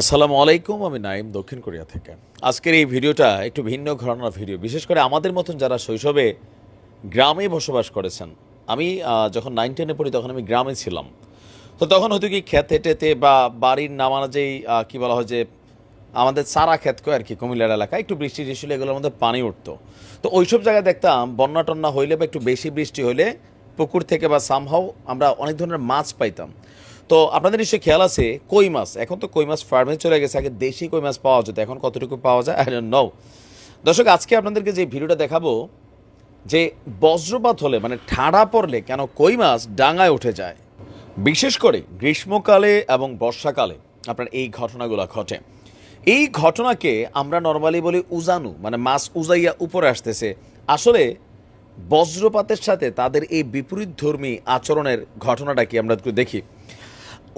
আসসালামু আলাইকুম, আমি নাইম দক্ষিণ কোরিয়া থেকে। আজকের এই ভিডিওটা একটু ভিন্ন ঘটনার ভিডিও। বিশেষ করে আমাদের মতন যারা শৈশবে গ্রামে বসবাস করেছেন, আমি যখন নাইন টেনে পড়ি তখন আমি গ্রামে ছিলাম। তো তখন হয়তো কি খেতে টেতে বা বাড়ির নামানো যেই কি বলা হয় যে আমাদের সারা ক্ষেত কয় আর কি, কুমিল্লার এলাকায় একটু বৃষ্টি টিষ্টি এগুলোর মধ্যে পানি উঠতো। তো ওইসব জায়গায় দেখতাম বন্যা টন্যা হইলে বা একটু বেশি বৃষ্টি হইলে পুকুর থেকে বা সামহাও আমরা অনেক ধরনের মাছ পাইতাম। তো আপনাদের নিশ্চয়ই খেয়াল আছে, কই মাছ? এখন তো কই মাছ ফার্মে চলে গেছে, আগে দেশি কই মাছ পাওয়া যেত, এখন কতটুকু পাওয়া যায়? আই নো দর্শক, আজকে আপনাদেরকে যে ভিডিওটা দেখাবো, যে বজ্রপাত হলে মানে ঠাড়া পড়লে কেন কই মাছ ডাঙায় উঠে যায়? বিশেষ করে গ্রীষ্মকালে এবং বর্ষাকালে আপনার এই ঘটনাগুলো ঘটে। এই ঘটনাকে আমরা নর্মালি বলি উজানু মানে মাছ উজাইয়া উপরে আসতেছে। আসলে বজ্রপাতের সাথে তাদের এই বিপরীত ধর্মী আচরণের ঘটনাটা কি আমরা একটু দেখি?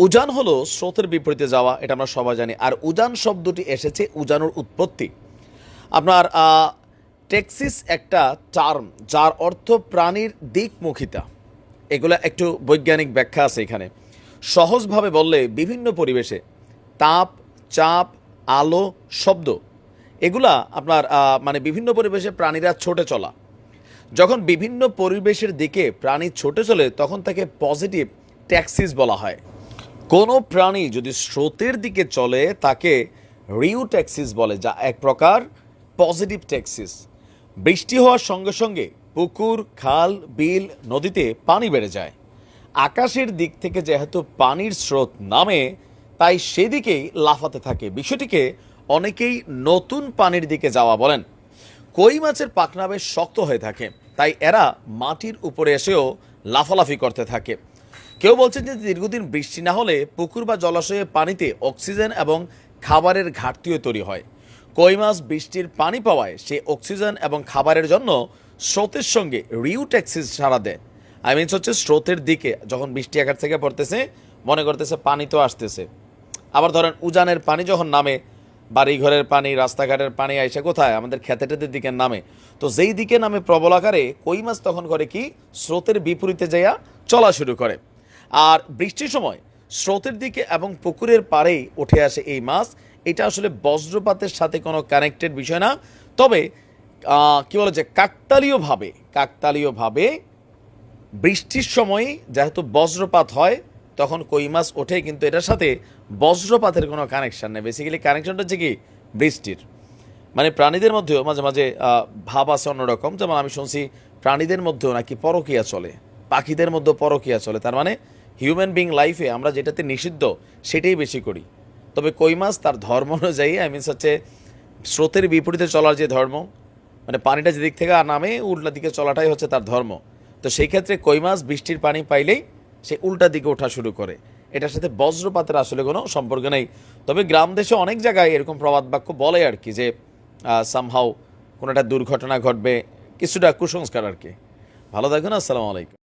উজান হলো স্রোতের বিপরীতে যাওয়া, এটা আমরা সবাই জানি। আর উজান শব্দটি এসেছে উজানুর উৎপত্তি। আপনার টেক্সিস একটা টার্ম যার অর্থ প্রাণীর দিকমুখিতা। এগুলো একটু বৈজ্ঞানিক ব্যাখ্যা আছে এখানে। সহজভাবে বললে বিভিন্ন পরিবেশে তাপ, চাপ, আলো, শব্দ, এগুলা আপনার মানে বিভিন্ন পরিবেশে প্রাণীরা ছোটে চলা। যখন বিভিন্ন পরিবেশের দিকে প্রাণী ছোটে চলে, তখন তাকে পজিটিভ ট্যাক্সিস বলা হয়। কোনো প্রাণী যদি স্রোতের দিকে চলে, তাকে রিউ ট্যাক্সিস বলে, যা এক প্রকার পজিটিভ ট্যাক্সিস। বৃষ্টি হওয়ার সঙ্গে সঙ্গে পুকুর, খাল, বিল, নদীতে পানি বেড়ে যায়। আকাশের দিক থেকে যেহেতু পানির স্রোত নামে, তাই সেদিকেই লাফাতে থাকে। বিষয়টিকে অনেকেই নতুন পানির দিকে যাওয়া বলেন। কই মাছের পাখনা বেশ শক্ত হয়ে থাকে, তাই এরা মাটির উপরে এসেও লাফালাফি করতে থাকে। কেউ বলছেন যে দীর্ঘদিন বৃষ্টি না হলে পুকুর বা জলাশয়ে পানিতে অক্সিজেন এবং খাবারের ঘাটতিও তৈরি হয়। কই মাছ বৃষ্টির পানি পাওয়ায় সে অক্সিজেন এবং খাবারের জন্য স্রোতের সঙ্গে রিউট্যাক্সিস সারা দেয়। আই মিনস হচ্ছে স্রোতের দিকে যখন বৃষ্টি আকার থেকে পড়তেছে, মনে করতেছে পানি তো আসতেছে। আবার ধরেন উজানের পানি যখন নামে, বাড়িঘরের পানি, রাস্তাঘাটের পানি আইসে কোথায়? আমাদের খেতে টেতের দিকে নামে। তো যেই দিকে নামে প্রবল আকারে কই মাছ তখন করে কি? স্রোতের বিপরীতে যাইয়া চলা শুরু করে। আর বৃষ্টির সময় স্রোতের দিকে এবং পুকুরের পাড়েই উঠে আসে এই মাছ। এটা আসলে বজ্রপাতের সাথে কোনো কানেক্টেড বিষয় না। তবে কি বলে যে কাকতালীয়ভাবে কাকতালীয়ভাবে বৃষ্টির সময় যেহেতু বজ্রপাত হয়, তখন কই মাছ ওঠে কিন্তু এটার সাথে বজ্রপাতের কোনো কানেকশন নেই। বেসিক্যালি কানেকশনটা হচ্ছে কি? বৃষ্টির। মানে প্রাণীদের মধ্যেও মাঝে মাঝে ভাব আছে অন্যরকম। যেমন আমি শুনছি প্রাণীদের মধ্যেও নাকি পরকিয়া চলে। পাখিদের মধ্যেও পরকিয়া চলে। তার মানে হিউম্যান বিং লাইফে আমরা যেটাতে নিষিদ্ধ, সেটাই বেশি করি। তবে কই মাছ? তার ধর্ম অনুযায়ী আই মিনস হচ্ছে স্রোতের বিপরীতে চলার যে ধর্ম মানে পানিটা যেদিক থেকে নামে, উল্টা দিকে চলাটাই হচ্ছে তার ধর্ম। তো সেই ক্ষেত্রে কই মাছ? বৃষ্টির পানি পাইলেই সে উল্টা দিকে ওঠা শুরু করে। এটার সাথে বজ্রপাতের আসলে কোনো সম্পর্ক নেই। তবে গ্রাম দেশে অনেক জায়গায় এরকম প্রবাদ বাক্য বলে আর কি, যে সামহাও কোনো একটা দুর্ঘটনা ঘটবে, কিছুটা কুসংস্কার আর কি। ভালো থাকুন, আসসালামু আলাইকুম।